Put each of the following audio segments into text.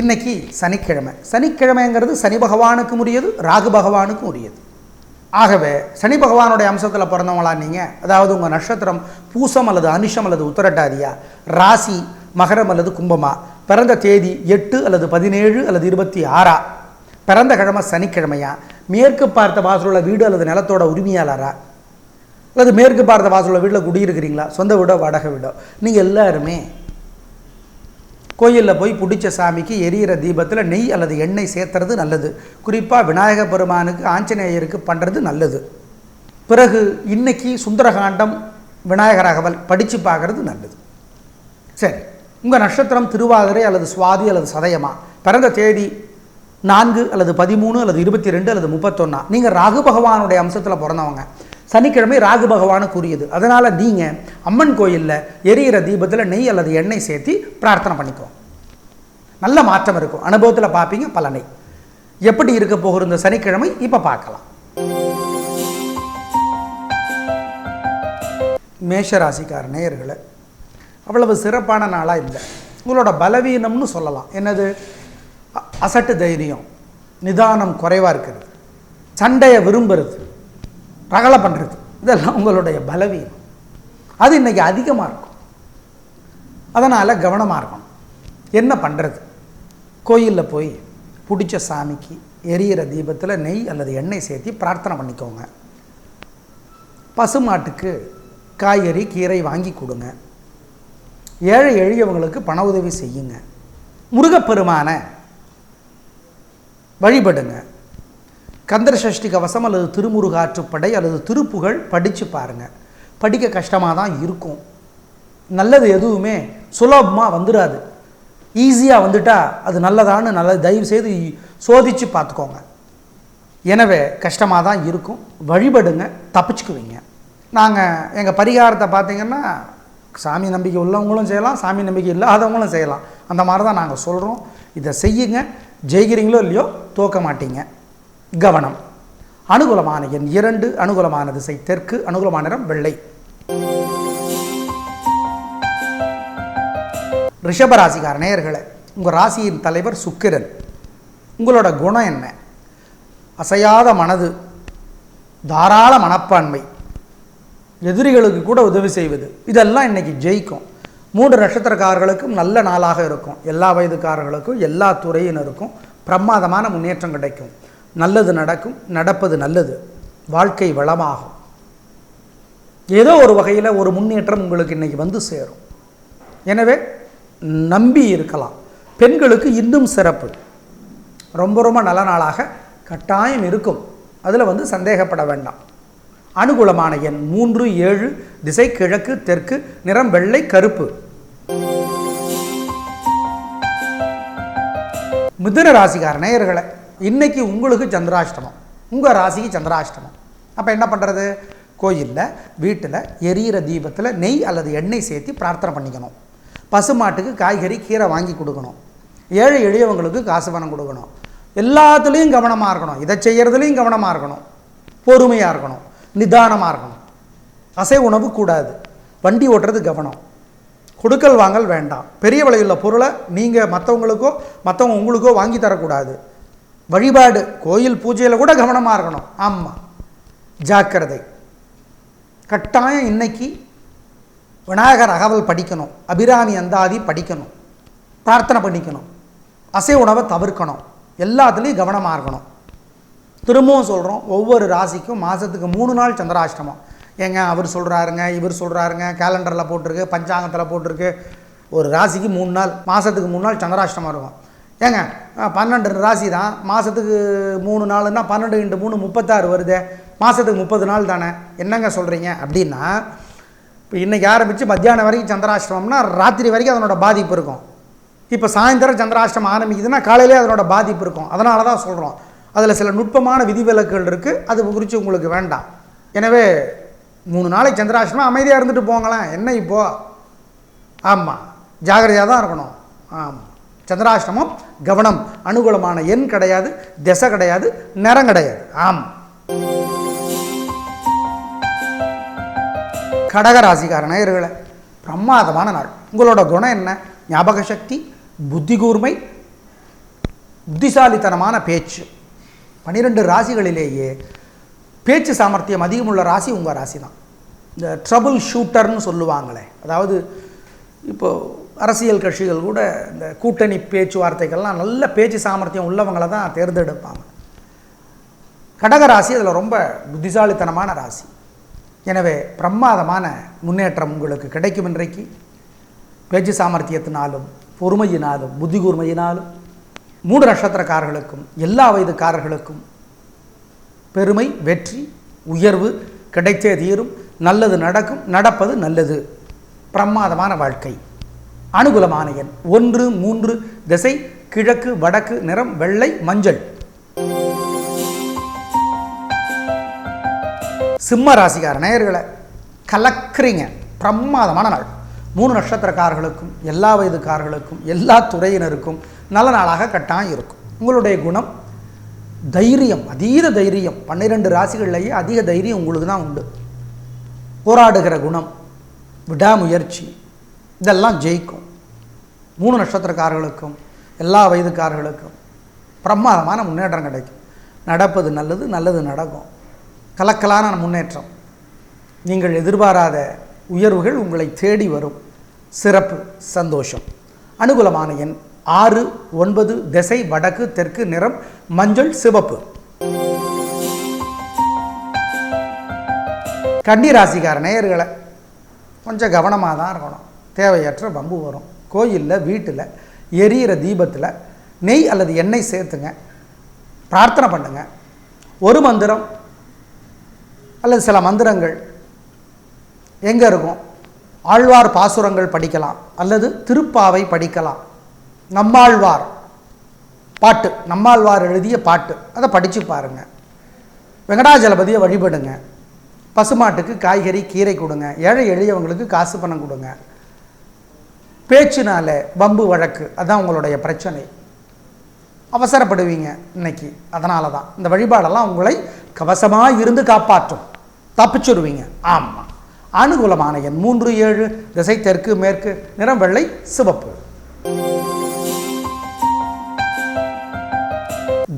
இன்னைக்கு சனிக்கிழமை. சனிக்கிழமைங்கிறது சனி பகவானுக்கும் உரியது ராகு பகவானுக்கும் உரியது. ஆகவே சனி பகவானுடைய அம்சத்தில் பிறந்தவங்களா நீங்கள் அதாவது உங்கள் நட்சத்திரம் பூசம் அல்லது அனுஷம் அல்லது உத்தரட்டாதியா ராசி மகரம் அல்லது கும்பமா பிறந்த தேதி எட்டு அல்லது பதினேழு அல்லது இருபத்தி ஆறா பிறந்த கிழமை சனிக்கிழமையா மேற்கு பார்த்த வாசலுள்ள வீடு அல்லது நிலத்தோட உரிமையாளரா அல்லது மேற்கு பார்த்த வாசலுள்ள வீட்டில் குடியிருக்கிறீங்களா சொந்த வீடோ வாடகை வீடோ நீங்கள் எல்லாருமே கோயிலில் போய் பிடிச்ச சாமிக்கு எரியிற தீபத்தில் நெய் அல்லது எண்ணெய் சேர்த்துறது நல்லது. குறிப்பாக விநாயக பெருமானுக்கு ஆஞ்சநேயருக்கு பண்ணுறது நல்லது. பிறகு இன்னைக்கு சுந்தரகாண்டம் விநாயகர் அகவல் படித்து பார்க்குறது நல்லது. சரி உங்கள் நட்சத்திரம் திருவாதிரை அல்லது சுவாதி அல்லது சதயமா? பிறந்த தேதி நான்கு அல்லது பதிமூணு அல்லது இருபத்தி ரெண்டு அல்லது முப்பத்தொன்னா? நீங்கள் ராகு பகவானுடைய அம்சத்தில் பிறந்தவங்க. சனிக்கிழமை ராகு பகவானுக்கு உரியது அதனால் நீங்கள் அம்மன் கோயிலில் எரியிற தீபத்தில் நெய் அல்லது எண்ணெய் சேர்த்து பிரார்த்தனை பண்ணிக்கோ. நல்ல மாற்றம் இருக்கும். அனுபவத்தில் பார்ப்பீங்க பலனை. எப்படி இருக்க போகிற இந்த சனிக்கிழமை? இப்போ பார்க்கலாம். மேஷராசிக்கார நேயர்களை அவ்வளவு சிறப்பான நாளாக இல்லை. உங்களோட பலவீனம்னு சொல்லலாம். என்னது? அ- அசட்டு தைரியம். நிதானம் குறைவாக இருக்கிறது. சண்டையை விரும்புறது. ரகலை பண்ணுறது இதெல்லாம் உங்களுடைய பலவீனம். அது இன்றைக்கி அதிகமாக இருக்கும். அதனால் கவனமாக இருக்கணும். என்ன பண்ணுறது கோயிலில் போய் பிடிச்ச சாமிக்கு எரியிற தீபத்தில் நெய் அல்லது எண்ணெய் சேர்த்து பிரார்த்தனை பண்ணிக்கோங்க. பசுமாட்டுக்கு காய்கறி கீரை வாங்கி கொடுங்க. ஏழை எளியவங்களுக்கு பண உதவி செய்யுங்க. முருகப்பெருமான வழிபடுங்க. கந்தர சஷ்டி கவசம் அல்லது திருமுருகாற்றுப்படை அல்லது திருப்புகழ் படித்து பாருங்கள் படிக்க கஷ்டமாக தான் இருக்கும். நல்லது எதுவுமே சுலபமாக வந்துடாது ஈஸியாக வந்துட்டால் அது நல்லதான்னு நல்ல தயவு செய்து சோதித்து பார்த்துக்கோங்க எனவே கஷ்டமாக தான் இருக்கும். வழிபடுங்க தப்பிச்சுக்குவீங்க. நாங்கள் எங்கள் பரிகாரத்தை பார்த்தீங்கன்னா சாமி நம்பிக்கை உள்ளவங்களும் செய்யலாம் சாமி நம்பிக்கை இல்லாதவங்களும் செய்யலாம். அந்த மாதிரி தான் நாங்கள் சொல்கிறோம் இதை செய்யுங்க. ஜெயிக்கிறீங்களோ இல்லையோ தோக்க மாட்டீங்க. கவனம். அனுகூலமான எண் இரண்டு அனுகூலமான திசை தெற்கு அனுகூலமான நிறம் வெள்ளை. ரிஷபராசிகார நேயர்களை உங்கள் ராசியின் தலைவர் சுக்கிரன். உங்களோட குணம் என்ன? அசையாத மனது தாராள மனப்பான்மை எதிரிகளுக்கு கூட உதவி செய்வது இதெல்லாம் இன்னைக்கு ஜெயிக்கும். மூன்று நட்சத்திரக்காரர்களுக்கும் நல்ல நாளாக இருக்கும். எல்லா வயதுக்காரர்களுக்கும் எல்லா துறையினருக்கும் பிரமாதமான முன்னேற்றம் கிடைக்கும். நல்லது நடக்கும் நடப்பது நல்லது. வாழ்க்கை வளமாகும். ஏதோ ஒரு வகையில் ஒரு முன்னேற்றம் உங்களுக்கு இன்றைக்கி வந்து சேரும். எனவே நம்பி இருக்கலாம். பெண்களுக்கு இன்னும் சிறப்பு. ரொம்ப ரொம்ப நல்ல நாளாக கட்டாயம் இருக்கும். அதில் வந்து சந்தேகப்பட வேண்டாம். அனுகூலமான எண் மூன்று ஏழு திசை கிழக்கு தெற்கு நிறம் வெள்ளை கருப்பு. மிதுன ராசிக்கார நேயர்களை இன்றைக்கி உங்களுக்கு சந்திராஷ்டமம். உங்கள் ராசிக்கு சந்திராஷ்டமம். அப்போ என்ன பண்ணுறது கோயிலில் வீட்டில் எரியிற தீபத்தில் நெய் அல்லது எண்ணெய் சேர்த்து பிரார்த்தனை பண்ணிக்கணும். பசுமாட்டுக்கு காய்கறி கீரை வாங்கி கொடுக்கணும். ஏழை எளியவங்களுக்கு காசு பணம் கொடுக்கணும். எல்லாத்துலேயும் கவனமாக இருக்கணும். இதை செய்கிறதுலையும் கவனமாக இருக்கணும். பொறுமையாக இருக்கணும். நிதானமாக இருக்கணும். அசை உணவு கூடாது. வண்டி ஓட்டுறது கவனம். கொடுக்கல் வாங்கல் வேண்டாம். பெரிய விலையுள்ள பொருளை நீங்கள் மற்றவங்களுக்கோ மற்றவங்க உங்களுக்கோ வாங்கி தரக்கூடாது. வழிபாடு கோயில் பூஜையில் கூட கவனமாக இருக்கணும். ஆமாம் ஜாக்கிரதை. கட்டாயம் இன்னைக்கு விநாயகர் அகவல் படிக்கணும். அபிராமி அந்தாதி படிக்கணும். பிரார்த்தனை பண்ணிக்கணும். அசை உணவை தவிர்க்கணும். எல்லாத்துலேயும் கவனமாக இருக்கணும். திரும்பவும் சொல்கிறோம் ஒவ்வொரு ராசிக்கும் மாதத்துக்கு மூணு நாள் சந்திராஷ்டமம். ஏங்க அவர் சொல்கிறாருங்க இவர் சொல்கிறாருங்க கேலண்டரில் போட்டிருக்கு பஞ்சாங்கத்தில் போட்டிருக்கு. ஒரு ராசிக்கு மூணு நாள் மாதத்துக்கு மூணு நாள் சந்திராஷ்டமம் இருக்கும். ஏங்க பன்னெண்டு ராசி தான். மாதத்துக்கு மூணு நாளுன்னா பன்னெண்டு இன்ட்டு மூணு முப்பத்தாறு வருது. மாதத்துக்கு முப்பது நாள் தானே. என்னங்க சொல்கிறீங்க அப்படின்னா இப்போ இன்றைக்கி ஆரம்பித்து மத்தியானம் வரைக்கும் சந்திராஷ்டமம்னா ராத்திரி வரைக்கும் அதனோட பாதிப்பு இருக்கும். இப்போ சாயந்தரம் சந்திராஷ்டமம் ஆரம்பிக்குதுன்னா காலையிலே அதனோட பாதிப்பு இருக்கும். அதனால தான் சொல்கிறோம் அதில் சில நுட்பமான விதிவிலக்குகள் இருக்குது அது குறித்து உங்களுக்கு வேண்டாம். எனவே மூணு நாளைக்கு சந்திராஷ்டமம் அமைதியாக இருந்துட்டு போங்களேன். என்ன இப்போ? ஆமாம் ஜாகிரதையாக தான் இருக்கணும். ஆமாம் சந்திராஷ்டமம் கவனம் அனுகூலமான எண் கிடையாது திசை கிடையாது நிறம் கிடையாது. ஆம். கடகராசிக்கார நேயர்களை பிரமாதமான நாள். உங்களோட குணம் என்ன? ஞாபக சக்தி புத்தி கூர்மை புத்திசாலித்தனமான பேச்சு. பன்னிரெண்டு ராசிகளிலேயே பேச்சு சாமர்த்தியம் அதிகமுள்ள ராசி உங்கள் ராசி தான் இந்த ட்ரபுள் ஷூட்டர்னு சொல்லுவாங்களே அதாவது இப்போது அரசியல் கட்சிகள் கூட இந்த கூட்டணி பேச்சுவார்த்தைகள்லாம் நல்ல பேச்சு சாமர்த்தியம் உள்ளவங்களை தான் தேர்ந்தெடுப்பாங்க. கடக ராசி அதில் ரொம்ப புத்திசாலித்தனமான ராசி. எனவே பிரமாதமான முன்னேற்றம் உங்களுக்கு கிடைக்கும் இன்றைக்கு. பேச்சு சாமர்த்தியத்தினாலும் பொறுமையினாலும் புத்தி கூர்மையினாலும் மூன்று நட்சத்திரக்காரர்களுக்கும் எல்லா வயதுக்காரர்களுக்கும் பெருமை வெற்றி உயர்வு கிடைத்தே தீரும். நல்லது நடக்கும் நடப்பது நல்லது. பிரமாதமான வாழ்க்கை. அனுகூலமான எண் ஒன்று மூன்று திசை கிழக்கு வடக்கு நிறம் வெள்ளை மஞ்சள். சிம்ம ராசிக்கார நேயர்களை கலக்குறீங்க. பிரமாதமான நாள். மூணு நட்சத்திரக்காரர்களுக்கும் எல்லா வயதுக்காரர்களுக்கும் எல்லா துறையினருக்கும் நல்ல நாளாக கட்டாயம் இருக்கும். உங்களுடைய குணம் தைரியம் அதீத தைரியம். பன்னிரெண்டு ராசிகள்லேயே அதிக தைரியம் உங்களுக்கு தான் உண்டு. போராடுகிற குணம் விடாமுயற்சி இதெல்லாம் ஜெயிக்கும். மூணு நட்சத்திரக்காரர்களுக்கும் எல்லா வயதுக்காரர்களுக்கும் பிரமாதமான முன்னேற்றம் கிடைக்கும். நடப்பது நல்லது நல்லது நடக்கும். கலக்கலான முன்னேற்றம். நீங்கள் எதிர்பாராத உயர்வுகள் உங்களை தேடி வரும். சிறப்பு சந்தோஷம். அனுகூலமான எண் ஆறு ஒன்பது திசை வடக்கு தெற்கு நிறம் மஞ்சள் சிவப்பு. கன்னி ராசிக்கார நேயர்களை கொஞ்சம் கவனமாக தான் இருக்கணும். தேவையற்ற வம்பு வரும். கோயிலில் வீட்டில் எரியிற தீபத்தில் நெய் அல்லது எண்ணெய் சேர்த்துங்க. பிரார்த்தனை பண்ணுங்க. ஒரு மந்திரம் அல்லது சில மந்திரங்கள் எங்கே இருக்கும்? ஆழ்வார் பாசுரங்கள் படிக்கலாம் அல்லது திருப்பாவை படிக்கலாம். நம்மாழ்வார் பாட்டு நம்மாழ்வார் எழுதிய பாட்டு அதை படித்து பாருங்கள் வெங்கடாஜலபதியை வழிபடுங்க. பசுமாட்டுக்கு காய்கறி கீரை கொடுங்க. ஏழை எளியவங்களுக்கு காசு பணம் கொடுங்க. பேச்சுனால பம்பு வழக்கு அதான் உங்களுடைய பிரச்சனை. அவசரப்படுவீங்க இன்னைக்கு. அதனால தான் இந்த வழிபாடெல்லாம் உங்களை கவசமாக இருந்து காப்பாற்றும். தப்பிச்சுடுவீங்க. ஆமாம் அனுகூலமான எண் மூன்று ஏழு திசை தெற்கு மேற்கு நிறம் வெள்ளை சிவப்பு.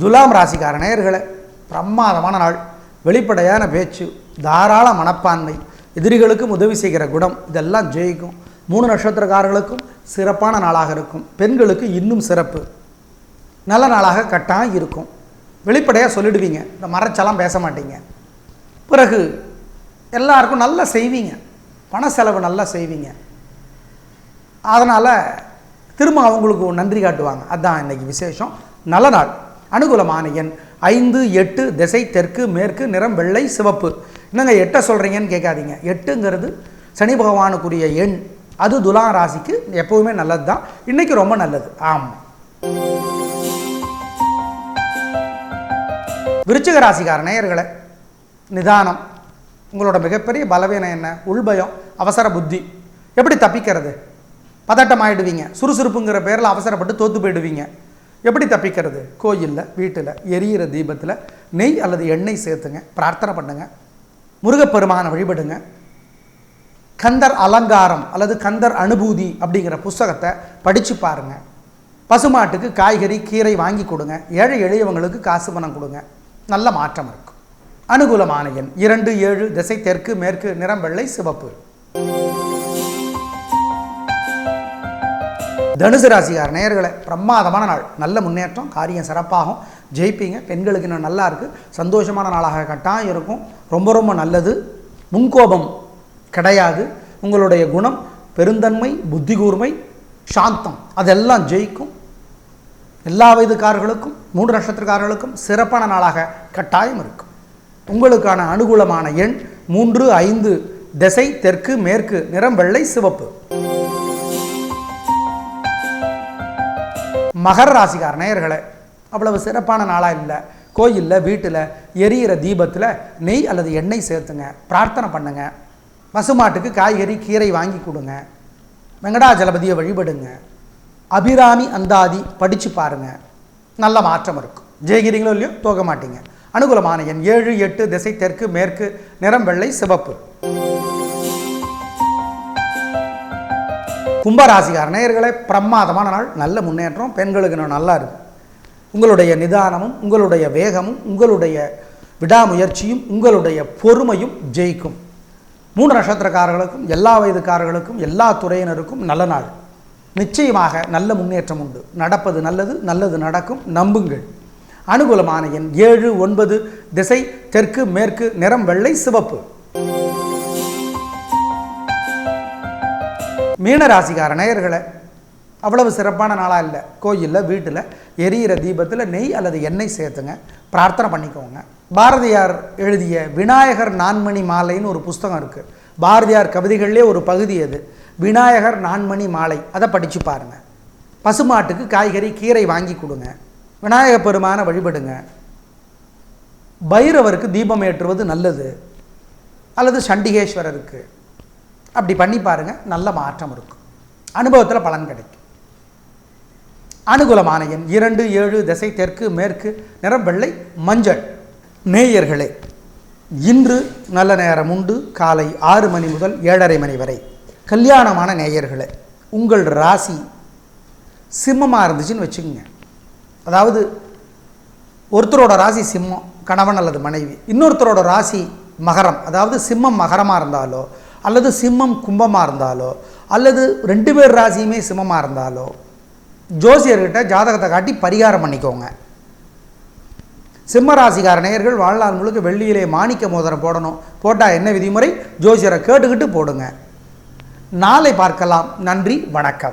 துலாம் ராசிக்கார நேயர்களே பிரமாதமான நாள். வெளிப்படையான பேச்சு தாராள மனப்பான்மை எதிரிகளுக்கும் உதவி செய்கிற குணம் இதெல்லாம் ஜெயிக்கும். மூணு நட்சத்திரக்காரர்களுக்கும் சிறப்பான நாளாக இருக்கும். பெண்களுக்கு இன்னும் சிறப்பு. நல்ல நாளாக கட்டாயம் இருக்கும். வெளிப்படையாக சொல்லிடுவீங்க. இந்த மறைச்செல்லாம் பேச மாட்டீங்க. பிறகு எல்லாருக்கும் நல்லா செய்வீங்க. பண செலவு நல்லா செய்வீங்க. அதனால் திரும்ப அவங்களுக்கு நன்றி காட்டுவாங்க. அதுதான் இன்னைக்கு விசேஷம். நல்ல நாள். அனுகூலமான எண் ஐந்து எட்டு திசை தெற்கு மேற்கு நிறம் வெள்ளை சிவப்பு. என்னங்க எட்டை சொல்கிறீங்கன்னு கேட்காதீங்க. எட்டுங்கிறது சனி பகவானுக்குரிய எண். அது துலா ராசிக்கு எப்போவுமே நல்லது தான் இன்றைக்கி ரொம்ப நல்லது. ஆமாம் விருச்சிக ராசிக்கார நேயர்களை நிதானம். உங்களோட மிகப்பெரிய பலவீனம் என்ன? உள்பயம் அவசர புத்தி. எப்படி தப்பிக்கிறது? பதட்டமாயிடுவீங்க. சுறுசுறுப்புங்கிற பேரில் அவசரப்பட்டு தோத்து போயிடுவீங்க. எப்படி தப்பிக்கிறது? கோயிலில் வீட்டில் எரியிற தீபத்தில் நெய் அல்லது எண்ணெய் சேர்த்துங்க பிரார்த்தனை பண்ணுங்கள் முருகப்பெருமானை வழிபடுங்க. கந்தர் அலங்காரம் அல்லது கந்தர் அனுபூதி அப்படிங்கிற புஸ்தகத்தை படித்து பாருங்கள் பசுமாட்டுக்கு காய்கறி கீரை வாங்கி கொடுங்க. ஏழை எளியவங்களுக்கு காசு பணம் கொடுங்க. நல்ல மாற்றம் இருக்கும். அனுகூலமான எண் இரண்டு ஏழு திசை தெற்கு மேற்கு நிறம் வெள்ளை சிவப்பு. தனுசு ராசிகார் நேர்களை பிரமாதமான நாள். நல்ல முன்னேற்றம் காரியம் சிறப்பாகும். ஜெயிப்பீங்க. பெண்களுக்கு இன்னும் நல்லா இருக்குது சந்தோஷமான நாளாக கட்டாயம் இருக்கும். ரொம்ப ரொம்ப நல்லது. முன்கோபம் கிடையாது. உங்களுடைய குணம் பெருந்தன்மை புத்தி கூர்மை சாந்தம். அதெல்லாம் ஜெயிக்கும். எல்லா வயதுக்காரர்களுக்கும் மூன்று நட்சத்திரக்காரர்களுக்கும் சிறப்பான நாளாக கட்டாயம் இருக்கும். உங்களுக்கான அனுகூலமான எண் மூன்று ஐந்து. திசை தெற்கு மேற்கு நிறம் வெள்ளை சிவப்பு. மகர ராசிக்கார நேயர்களே அவ்வளவு சிறப்பான நாளாக இல்லை. கோயிலில் வீட்டில் எரியிற தீபத்தில் நெய் அல்லது எண்ணெய் சேர்த்துங்க. பிரார்த்தனை பண்ணுங்கள் பசுமாட்டுக்கு காய்கறி கீரை வாங்கி கொடுங்க. வெங்கடாஜலபதியை வழிபடுங்க. அபிராமி அந்தாதி படித்து பாருங்க. நல்ல மாற்றம் இருக்கும். ஜெயகிரிங்களோ இல்லையோ தோக மாட்டீங்க. அனுகூலமான எண் ஏழு எட்டு திசை தெற்கு மேற்கு நிறம் வெள்ளை சிவப்பு. கும்பராசிகார நேயர்களே பிரமாதமான நாள். நல்ல முன்னேற்றம். பெண்களுக்கு இன்னும் நல்லா இருக்கும். உங்களுடைய நிதானமும் உங்களுடைய வேகமும் உங்களுடைய விடாமுயற்சியும் உங்களுடைய பொறுமையும் ஜெயிக்கும். மூணு நட்சத்திரக்காரர்களுக்கும் எல்லா வயதுக்காரர்களுக்கும் எல்லா துறையினருக்கும் நல்ல நாள். நிச்சயமாக நல்ல முன்னேற்றம் உண்டு. நடப்பது நல்லது நல்லது நடக்கும். நம்புங்கள். அனுகூலமான எண் ஏழு ஒன்பது திசை தெற்கு மேற்கு நிறம் வெள்ளை சிவப்பு. மீனராசிக்கார நேயர்களை அவ்வளவு சிறப்பான நாளாக இல்லை. கோயிலில் வீட்டில் எரியிற தீபத்தில் நெய் அல்லது எண்ணெய் சேர்த்துங்க. பிரார்த்தனை பண்ணிக்கோங்க. பாரதியார் எழுதிய விநாயகர் நான்மணி மாலைன்னு ஒரு புஸ்தகம் இருக்குது பாரதியார் கவிதைகள்லேயே ஒரு பகுதி அது. விநாயகர் நான்மணி மாலை. அதை படித்து பாருங்க. பசுமாட்டுக்கு காய்கறி கீரை வாங்கி கொடுங்க. விநாயக பெருமானை வழிபடுங்க. பைரவருக்கு தீபம் ஏற்றுவது நல்லது. அல்லது சண்டிகேஸ்வரருக்கு. அப்படி பண்ணி பாருங்கள் நல்ல மாற்றம் இருக்கும். அனுபவத்தில் பலன் கிடைக்கும். அனுகூலமான எண் இரண்டு ஏழு திசை தெற்கு மேற்கு நிறம் வெள்ளை மஞ்சள். நேயர்களே இன்று நல்ல நேரம் உண்டு. காலை ஆறு மணி முதல் ஏழரை மணி வரை. கல்யாணமான நேயர்களே உங்கள் ராசி சிம்மமாக இருந்துச்சுன்னு வச்சுக்கோங்க. அதாவது ஒருத்தரோட ராசி சிம்மம் கணவன் அல்லது மனைவி. இன்னொருத்தரோட ராசி மகரம் அதாவது சிம்மம் மகரமாக இருந்தாலோ அல்லது சிம்மம் கும்பமாக இருந்தாலோ அல்லது ரெண்டு பேர் ராசியுமே சிம்மமாக இருந்தாலோ ஜோசியர்கிட்ட ஜாதகத்தை காட்டி பரிகாரம் பண்ணிக்கோங்க. சிம்மராசிகார நேயர்கள் வாழ்நாள் முழுக்க வெள்ளியிலே மாணிக்க மோதிரம் போடணும். போட்டால் என்ன விதிமுறை? ஜோசியரை கேட்டுக்கிட்டு போடுங்க. நாளை பார்க்கலாம். நன்றி வணக்கம்.